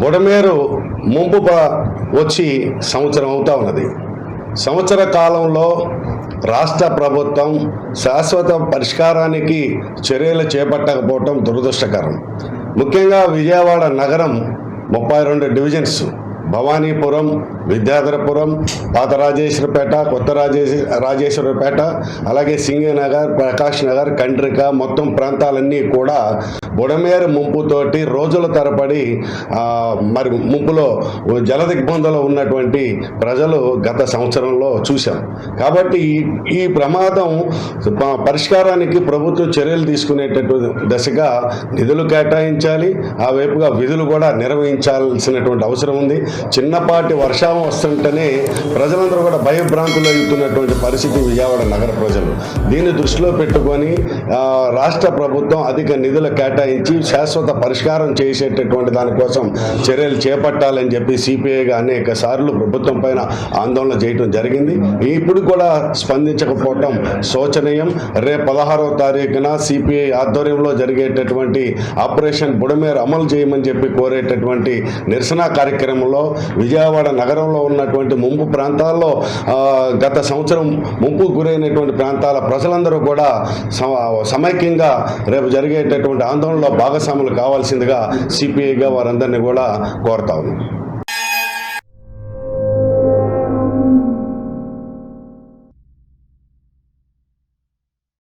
బుడమేరు ముంపు వచ్చి సంవత్సరం అవుతా ఉన్నది. సంవత్సర కాలంలో రాష్ట్ర ప్రభుత్వం శాశ్వత పరిష్కారానికి చర్యలు చేపట్టకపోవటం దురదృష్టకరం. ముఖ్యంగా విజయవాడ నగరం ముప్పై రెండు డివిజన్స్ భవానీపురం విద్యాధరపురం పాత రాజేశ్వరపేట కొత్త రాజేశ్వర రాజేశ్వరపేట అలాగే సింగనగర్ ప్రకాష్ నగర్ కండ్రిక మొత్తం ప్రాంతాలన్నీ కూడా బుడమేరు ముంపుతోటి రోజుల తరబడి మరి ముంపులో జల దిగ్బంధంలో ఉన్నటువంటి ప్రజలు గత సంవత్సరంలో చూశాం. కాబట్టి ఈ- ఈ ప్రమాదం పరిష్కారానికి ప్రభుత్వం చర్యలు తీసుకునేటట్టు దశగా నిధులు కేటాయించాలి. ఆ వైపుగా విధులు కూడా నిర్వహించాల్సినటువంటి అవసరం ఉంది. చిన్నపాటి వర్షం వస్తుంటేనే ప్రజలందరూ కూడా భయభ్రాంతులు అవుతున్నటువంటి పరిస్థితి విజయవాడ నగర ప్రజలు. దీన్ని దృష్టిలో పెట్టుకొని రాష్ట్ర ప్రభుత్వం అధిక నిధుల నిధులు కేటాయించి శాశ్వత పరిష్కారం చేసేటటువంటి దానికోసం చర్యలు చేపట్టాలని చెప్పి సిపిఐగా అనేక సార్లు ప్రభుత్వం పైన ఆందోళన చేయడం జరిగింది. ఇప్పుడు కూడా స్పందించకపోవటం శోచనీయం. రేపు పదహారవ తారీఖున సిపిఐ ఆధ్వర్యంలో జరిగేటటువంటి ఆపరేషన్ బుడమేరు అమలు చేయమని చెప్పి కోరేటటువంటి నిరసన కార్యక్రమంలో విజయవాడ నగరంలో ఉన్నటువంటి ముంపు ప్రాంతాల్లో గత సంవత్సరం ముంపు గురైనటువంటి ప్రాంతాల ప్రజలందరూ కూడా సమ- సమైక్యంగా రేపు జరిగేటటువంటి ఆందోళన ఆందోళనలో భాగస్వాములు కావాల్సిందిగా సిపిఐగా వారందరినీ కూడా కోరుతా ఉన్నాం.